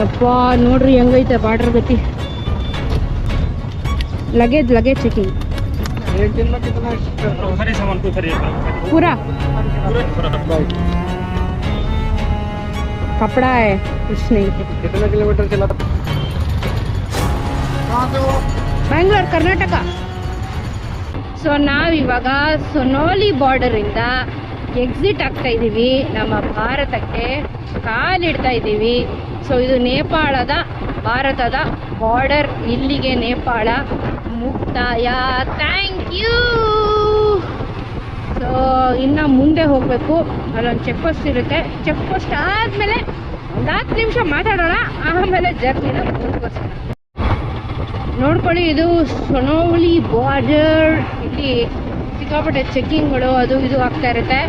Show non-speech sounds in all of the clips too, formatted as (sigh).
ಯಪ್ಪ ನೋಡ್ರಿ ಹೆಂಗೈತೆ ಬಾರ್ಡರ್ ಗತಿ ಲಗೇಜ್ ಲಗೇಜ್ ಚೆಕಿಂಗ್ एक दिन में कितना सारे सामान को खरीद पूरा पूरा पूरा कपड़ा है कुछ नहीं कितने किलोमीटर चला कहाँ से वो ಬ್ಯಾಂಗ್ಳೂರ್ ಕರ್ನಾಟಕ ಸೊ ನಾವಿವಾಗ ಸೊನೋಲಿ ಬಾರ್ಡರಿಂದ ಎಕ್ಸಿಟ್ ಆಗ್ತಾ ಇದ್ದೀವಿ ನಮ್ಮ ಭಾರತಕ್ಕೆ ಕಾಲಿಡ್ತಾ ಇದ್ದೀವಿ ಸೊ ಇದು ನೇಪಾಳದ, ಭಾರತದ ಬಾರ್ಡರ್ ಇಲ್ಲಿಗೆ ನೇಪಾಳ ಮುಕ್ತಾಯ. ಥ್ಯಾಂಕ್ ಯು ಸೊ ಇನ್ನು ಮುಂದೆ ಹೋಗಬೇಕು. ಅಲ್ಲೊಂದು ಚೆಕ್ ಪೋಸ್ಟ್ ಇರುತ್ತೆ. ಚೆಕ್ ಪೋಸ್ಟ್ ಆದಮೇಲೆ ಒಂದು ಹತ್ತು ನಿಮಿಷ ಮಾತಾಡೋಣ. ಆಮೇಲೆ ಜರ್ನಿನ ಮುಂದುವರ್ಸೋಣ. ನೋಡ್ಕೊಳ್ಳಿ, ಇದು ಸೊನೋಲಿ ಬಾರ್ಡರ್ ಇಲ್ಲಿ ಸಿಕ್ಕಾಪಟ್ಟೆ ಚೆಕ್ಕಿಂಗ್ಗಳು ಅದು ಇದು ಆಗ್ತಾ ಇರುತ್ತೆ.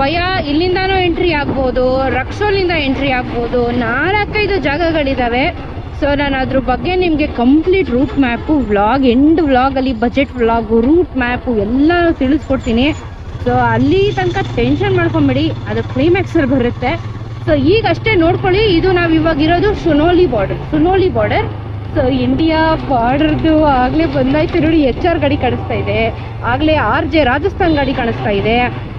ಭಯ, ಇಲ್ಲಿಂದಾನು ಎಂಟ್ರಿ ಆಗ್ಬೋದು, ರಕ್ಷೋಲಿಂದ ಎಂಟ್ರಿ ಆಗ್ಬೋದು, ನಾಲ್ಕೈದು ಜಾಗಗಳಿದ್ದಾವೆ ಸೊ ನಾನು ಅದ್ರ ಬಗ್ಗೆ ನಿಮಗೆ complete route map, vlog, and ವ್ಲಾಗಲ್ಲಿ ಬಜೆಟ್ ವ್ಲಾಗು, ರೂಟ್ ಮ್ಯಾಪು ಎಲ್ಲ ತಿಳಿಸ್ಕೊಡ್ತೀನಿ. ಸೊ ಅಲ್ಲಿ ತನಕ ಟೆನ್ಷನ್ ಮಾಡ್ಕೊಂಬಿಡಿ, ಅದು ಕ್ಲೈಮ್ಯಾಕ್ಸಲ್ಲಿ ಬರುತ್ತೆ. ಸೊ ಈಗ ಅಷ್ಟೇ ನೋಡ್ಕೊಳ್ಳಿ, ಇದು ನಾವು ಇವಾಗ ಇರೋದು Sunauli border Sunauli border so India ಬಾರ್ಡರ್ದು ಆಗಲೇ ಬಂದಾಯ್ತು ನೋಡಿ ಎಚ್ ಆರ್ ಗಾಡಿ ಕಾಣಿಸ್ತಾ ಇದೆ. ಆಗಲೇ ಆರ್ ಜೆ ರಾಜಸ್ಥಾನ್ ಗಾಡಿ ಕಾಣಿಸ್ತಾ ಇದೆ.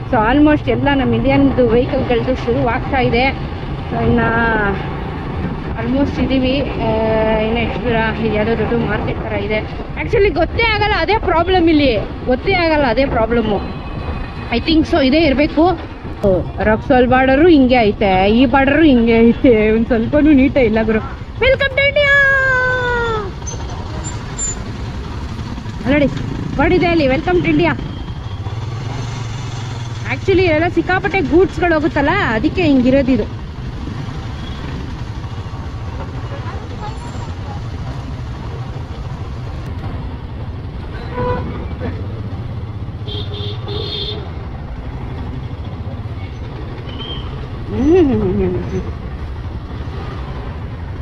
ಸೊ ಆಲ್ಮೋಸ್ಟ್ ಎಲ್ಲ ನಮ್ಮ ಇಂಡಿಯನ್ದು ವೆಹಿಕಲ್ಗಳದ್ದು ಶುರು ಆಗ್ತಾ ಇದೆ. ಸೊ ಇನ್ನು ಆಲ್ಮೋಸ್ಟ್ ಇದ್ದೀವಿ ಇನ್ನು ಎಷ್ಟು ದೂರ ಯಾವುದೋ ದೊಡ್ಡ ಮಾರ್ಕೆಟ್ ಥರ ಇದೆ. ಆ್ಯಕ್ಚುಲಿ ಗೊತ್ತೇ ಆಗಲ್ಲ, ಅದೇ ಪ್ರಾಬ್ಲಮ್ ಇಲ್ಲಿ. ಗೊತ್ತೇ ಆಗಲ್ಲ, ಅದೇ ಪ್ರಾಬ್ಲಮ್ಮು ಐ ಥಿಂಕ್ ಸೊ ಇದೇ ಇರಬೇಕು. ರಕ್ಸೋಲ್ ಬಾರ್ಡರು ಹಿಂಗೆ ಐತೆ. ಈ ಬಾರ್ಡರು ಹಿಂಗೆ ಐತೆ. ಒಂದು ಸ್ವಲ್ಪನೂ ನೀಟೇ ಇಲ್ಲ ಗುರು. ವೆಲ್ಕಮ್ ಟು ಇಂಡಿಯಾ ನೋಡಿ ಬರ್ಡಿದೆ ಅಲ್ಲಿ ವೆಲ್ಕಮ್ ಟು ಇಂಡಿಯಾ ಆಕ್ಚುಲಿ ಎಲ್ಲ ಸಿಕ್ಕಾಪಟ್ಟೆ ಗೂಡ್ಸ್ಗಳು ಹೋಗುತ್ತಲ್ಲ ಅದಕ್ಕೆ ಹಿಂಗಿರೋದು ಇದು.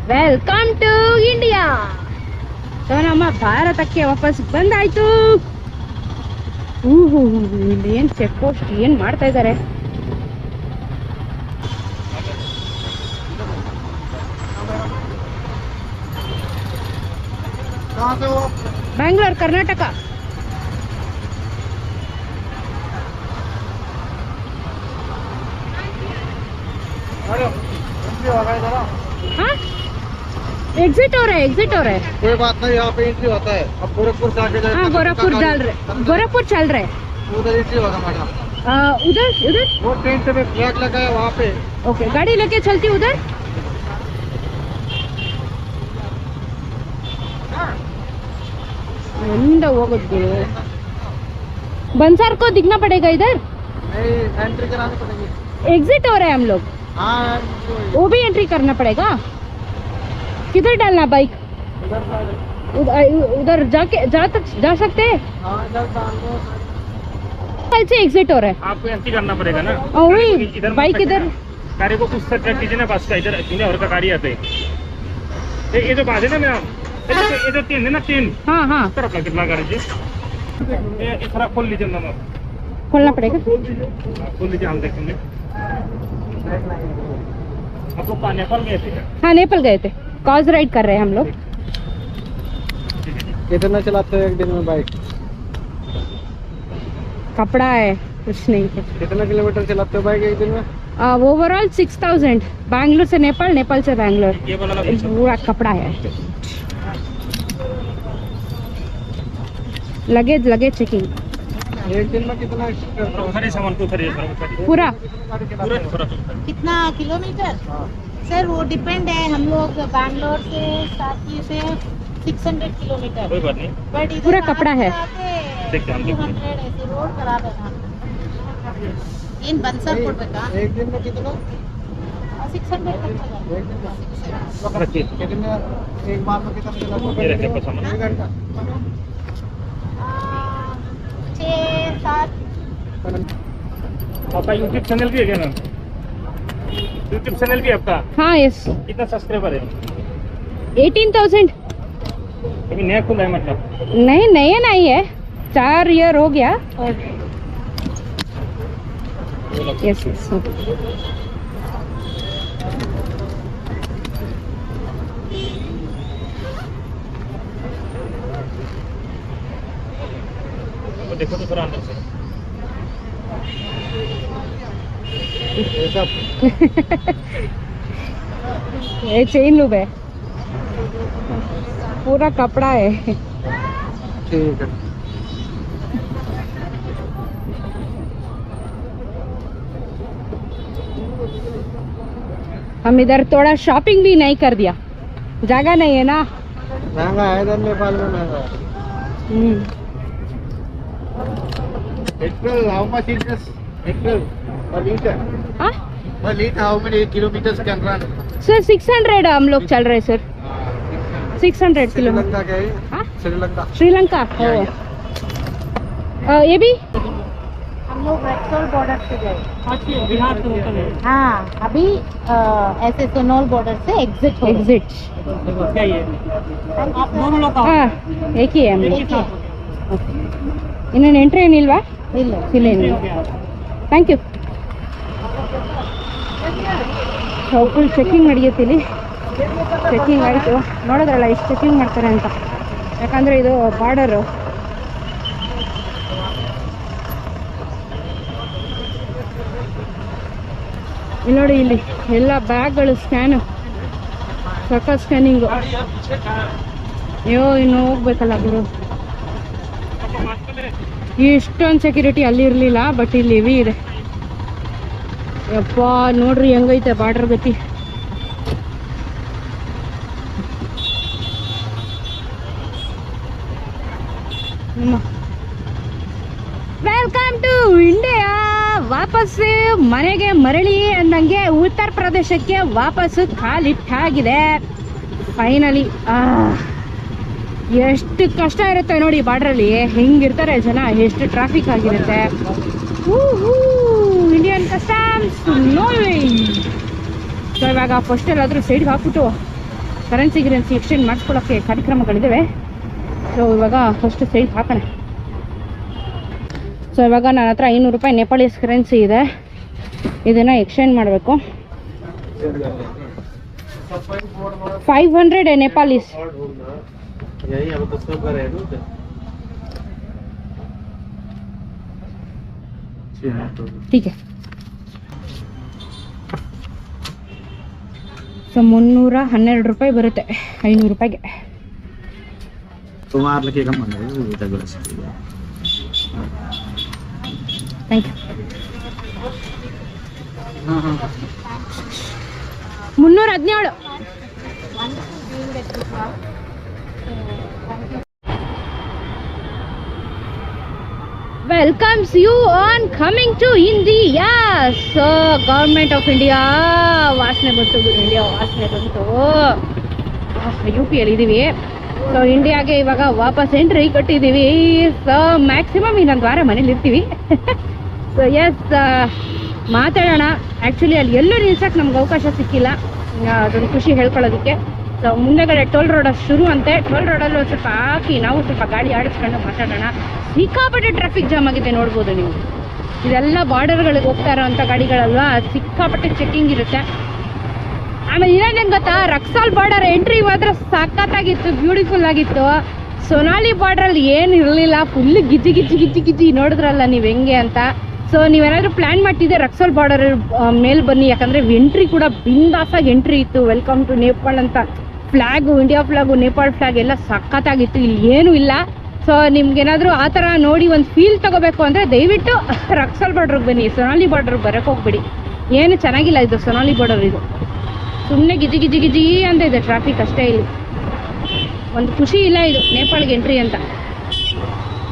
ವೆಲ್ಕಮ್ ಟು ಇಂಡಿಯಾ ಸೊ ನಮ್ಮ ಭಾರತಕ್ಕೆ ವಾಪಸ್ ಬಂದಾಯ್ತು. ಊಹು ಇಲ್ಲಿ ಏನ್ ಚೆಕ್ ಪೋಸ್ಟ್ ಏನು ಮಾಡ್ತಾ ಇದ್ದಾರೆ? ಬ್ಯಾಂಗ್ಳೂರ್ ಕರ್ನಾಟಕ. ಹಾ? एंट्री होगा इधर आओ। हाँ एग्जिट हो रहे एग्जिट हो रहे कोई बात नहीं यहाँ पे एंट्री होता है अब गोरखपुर से आगे जाए हाँ गोरखपुर चल रहे गोरखपुर चल रहे उधर एंट्री होगा मैडम आ, उधर उधर वो टेंट में फ्लैग लगा है वहाँ पे ओके गाड़ी लेके चलती उधर ಎಂದ ಹೋಗೋದು ಗುರು बंसर को दिखना पड़ेगा इधर नहीं एंट्री करानी पड़ेगी एग्जिट हो रहे हैं हम लोग हाँ entry होगी। वो भी एंट्री करना पड़ेगा किधर डालना बाइक उधर जाके जा तक जा सकते हैं? हाँ कल से एग्जिट हो रहा है। आपको एंट्री करना पड़ेगा ना। और वही इधर बाइक इधर। गाड़ी को कुछ ट्रक कीजिए ना बस का इधर इन्हें और का गाड़ी आते हैं। ये ये जो बात है ना मैम ये जो- ये जो तीन है ना तीन हाँ हाँ। इस तरफ़ का कितना गाड़ी जी। ये थोड़ा खोल लीजिए ना मैम। खोलना पड़ेगा। हाँ, खोल लीजिए हम देखेंगे। आपको पा- नेपाल गए थे? हाँ नेपाल गए थे। कॉज राइड कर रहे हैं हम लोग। कितना चलाते हो एक दिन में बाइक कपड़ा है कुछ नहीं। कितना किलोमीटर चलाते हो बाइक एक दिन में? ओवरऑल सिक्स थाउज़ेंड बैंगलोर से नेपाल नेपाल से बैंगलोर। पूरा कपड़ा है। लगेज लगेज चेकिंग एक दिन में कितना सारे सामान को खरीद पूरा। पूरा पूरा कितना किलोमीटर? सर वो डिपेंड है हम लोग बैंगलोर से साथी से 600 किलोमीटर कोई बात नहीं। बट पूरा कपड़ा है। रोड खराब है इन बंसरपुर पे का एक दिन में कितना? सिक्स हंड्रेड एक बार में। कितना घंटा। छः सात। आपका यूट्यूब चैनल भी है क्या ना? यूट्यूब चैनल भी आपका? हाँ यस कितना सब्सक्राइबर है? एटीन थाउज़ेंड अभी नया खुला है मतलब? नहीं नया नहीं है. चार ईयर हो गया. यस यस देखो तो थोड़ा अंदर से। ये चेन लूब है। पूरा कपड़ा है। ठीक है। हम इधर थोड़ा शॉपिंग भी नहीं कर दिया। जगह नहीं है ना? महँगा है इधर नेपाल में महँगा है। हम्म। Much is this? April, per liter. हाँ? Per liter, how many kilometers can run? Sir six hundred हम लोग चल रहे sir six hundred kilometre Sri Lanka के है? हाँ श्रीलंका श्रीलंका या, ओ या। अ, ये भी हम लोग रेक्सोल बॉर्डर से गए बिहार से हाँ अभी अ, ऐसे सोनोल बॉर्डर से एग्जिट हो एग्जिट दोनों लोग ಹಾಂ ಏಕೆ ಅಮ್ಮ ಇನ್ನೇನು ಎಂಟ್ರಿ ಏನಿಲ್ವಾ ಇಲ್ಲ ಇಲ್ಲ ಏನಿಲ್ಲ ಥ್ಯಾಂಕ್ ಯು ಫುಲ್ ಚೆಕಿಂಗ್ ನಡೆಯುತ್ತಿಲ್ಲಿ ಚೆಕಿಂಗ್ ಆಯಿತು. ನೋಡಿದ್ರಲ್ಲ, ಎಷ್ಟು ಚೆಕಿಂಗ್ ಮಾಡ್ತಾರೆ ಅಂತ. ಯಾಕಂದರೆ ಇದು ಬಾರ್ಡರು ಇಲ್ಲಿ ನೋಡಿ, ಇಲ್ಲಿ ಎಲ್ಲ ಬ್ಯಾಗ್ಗಳು ಸ್ಕ್ಯಾನು ಸಕ್ಕ ಸ್ಕ್ಯಾನಿಂಗು ಅಯ್ಯೋ, ಇನ್ನು ಹೋಗ್ಬೇಕಲ್ಲ ಗುರು. ಇಷ್ಟೊಂದು ಸೆಕ್ಯೂರಿಟಿ ಅಲ್ಲಿ ಇರಲಿಲ್ಲ ಬಟ್ ಇಲ್ಲಿ ಇದೆ. ಯಪ್ಪ, ನೋಡ್ರಿ ಹೆಂಗೈತೆ ಬಾರ್ಡರ್ ಗತಿ. ವೆಲ್ಕಮ್ ಟು ಇಂಡಿಯಾ ವಾಪಸ್ ಮನೆಗೆ ಮರಳಿ ಅಂದಂಗೆ ಉತ್ತರ ಪ್ರದೇಶಕ್ಕೆ ವಾಪಸ್ ಕಾಲಿಟ್ಟಾಗಿದೆ ಫೈನಲಿ ಎಷ್ಟು ಕಷ್ಟ ಇರುತ್ತೆ ನೋಡಿ ಬಾರ್ಡ್ರಲ್ಲಿ ಹೆಂಗಿರ್ತಾರೆ ಜನ, ಎಷ್ಟು ಟ್ರಾಫಿಕ್ ಆಗಿರುತ್ತೆ. ಇಂಡಿಯನ್ ಕಸ್ಟಮ್ಸ್ ಸೊ ಇವಾಗ ಫಸ್ಟ್ ಎಲ್ಲಾದರೂ ಸೈಡ್ಗೆ ಹಾಕ್ಬಿಟ್ಟು ಕರೆನ್ಸಿ ಗಿರೆನ್ಸಿ ಎಕ್ಸ್ಚೇಂಜ್ ಮಾಡಿಸ್ಕೊಳ್ಳೋಕ್ಕೆ ಕಾರ್ಯಕ್ರಮಗಳಿದ್ದಾವೆ ಸೊ ಇವಾಗ ಫಸ್ಟ್ ಸೈಡ್ ಹಾಕೋಣ. ಸೊ ಇವಾಗ ನನ್ನ ಹತ್ರ ಐನೂರು ರೂಪಾಯಿ ನೇಪಾಳೀಸ್ ಕರೆನ್ಸಿ ಇದೆ. ಇದನ್ನು ಎಕ್ಸ್ಚೇಂಜ್ ಮಾಡಬೇಕು. ಫೈವ್ ಹಂಡ್ರೆಡ್ ನೇಪಾಳೀಸ್ ठीक है ಸೊ ಮುನ್ನೂರ ಹನ್ನೆರಡು ರೂಪಾಯಿ ಬರುತ್ತೆ ಐನೂರು ರೂಪಾಯಿಗೆ तुम्हारे लगे कम बन रहे ಥ್ಯಾಂಕ್ ಯು हाँ हाँ ಮುನ್ನೂರ ಹದಿನೇಳು Welcomes you on coming to India. So, government of India ವಾಸನೆ ಬಂತು ಇಂಡಿಯಾ ವಾಸನೆ ಬಂತು. ಯು ಪಿ ಅಲ್ಲಿ ಇದ್ದೀವಿ ಸೊ ಇಂಡಿಯಾಗೆ ಇವಾಗ ವಾಪಸ್ ಎಂಟ್ರಿ ಕೊಟ್ಟಿದ್ದೀವಿ ಸೊ ಮ್ಯಾಕ್ಸಿಮಮ್ ಇನ್ನೊಂದು ವಾರ ಮನೇಲಿ ಇರ್ತೀವಿ. (laughs) ಸೊ ಎಸ್ ಮಾತಾಡೋಣ. ಆ್ಯಕ್ಚುಲಿ ಅಲ್ಲಿ ಎಲ್ಲೂ ನಿಲ್ಸಕ್ಕೆ ನಮ್ಗೆ ಅವಕಾಶ ಸಿಕ್ಕಿಲ್ಲ. ಅದೊಂದು ಖುಷಿ ಹೇಳ್ಕೊಳ್ಳೋದಕ್ಕೆ. ಸೊ ಮುಂದೆಗಡೆ ಟೋಲ್ ರೋಡ್ ಶುರು ಅಂತೆ. ಟೋಲ್ ರೋಡಲ್ಲೂ ಸ್ವಲ್ಪ ಹಾಕಿ ನಾವು ಸ್ವಲ್ಪ ಗಾಡಿ ಆಡಿಸ್ಕೊಂಡು ಮಾತಾಡೋಣ. ಸಿಕ್ಕಾಪಟ್ಟೆ ಟ್ರಾಫಿಕ್ ಜಾಮ್ ಆಗಿದೆ ನೋಡ್ಬೋದು ನೀವು. ಇದೆಲ್ಲ ಬಾರ್ಡರ್ಗಳಿಗೆ ಹೋಗ್ತಾ ಇರೋವಂಥ ಗಾಡಿಗಳಲ್ವಾ? ಸಿಕ್ಕಾಪಟ್ಟೆ ಚೆಕ್ಕಿಂಗ್ ಇರುತ್ತೆ. ಆಮೇಲೆ ಇನ್ನೇನು ಗೊತ್ತಾ? ರಕ್ಸಾಲ್ ಬಾರ್ಡರ್ ಎಂಟ್ರಿ ಮಾತ್ರ ಸಖತ್ತಾಗಿತ್ತು ಬ್ಯೂಟಿಫುಲ್ ಆಗಿತ್ತು. ಸೊನಾಲಿ ಬಾರ್ಡ್ರಲ್ಲಿ ಏನು ಇರಲಿಲ್ಲ ಫುಲ್ ಗಿಜಿ ಗಿಜಿ ಗಿಜಿ ಗಿಜಿ ನೋಡಿದ್ರಲ್ಲ ನೀವು ಹೆಂಗೆ ಅಂತ. ಸೊ ನೀವೇನಾದರೂ ಪ್ಲ್ಯಾನ್ ಮಾಡ್ತಿದ್ದೆ ರಕ್ಸೋಲ್ ಬಾರ್ಡರ್ ಮೇಲೆ ಬನ್ನಿ. ಯಾಕಂದರೆ ಎಂಟ್ರಿ ಕೂಡ ಬಿಂದಾಸಾಗಿ ಎಂಟ್ರಿ ಇತ್ತು. ವೆಲ್ಕಮ್ ಟು ನೇಪಾಳ್ ಅಂತ. Flag India flag Nepal flag ಎಲ್ಲ ಸಖತ್ತಾಗಿತ್ತು. ಇಲ್ಲಿ ಏನೂ ಇಲ್ಲ. ಸೊ ನಿಮ್ಗೇನಾದರೂ ಆ ಥರ ನೋಡಿ ಒಂದು ಫೀಲ್ ತಗೋಬೇಕು ಅಂದರೆ ದಯವಿಟ್ಟು (laughs) ರಕ್ಸಲ್ ಬಾರ್ಡ್ರಿಗೆ ಬನ್ನಿ. ಸೊನಾಲಿ ಬಾರ್ಡ್ರಿಗೆ ಬರೋಕ್ಕೆ ಹೋಗ್ಬಿಡಿ. ಏನು ಚೆನ್ನಾಗಿಲ್ಲ ಇದು ಸೊನಾಲಿ ಬಾರ್ಡರ್ ಇದು. ಸುಮ್ಮನೆ ಗಿಜಿ ಗಿಜಿ ಗಿಜಿ ಅಂತ ಇದೆ ಟ್ರಾಫಿಕ್ ಅಷ್ಟೇ ಇಲ್ಲಿ. ಒಂದು ಖುಷಿ ಇಲ್ಲ ಇದು, ನೇಪಾಳ್ಗೆ ಎಂಟ್ರಿ ಅಂತ.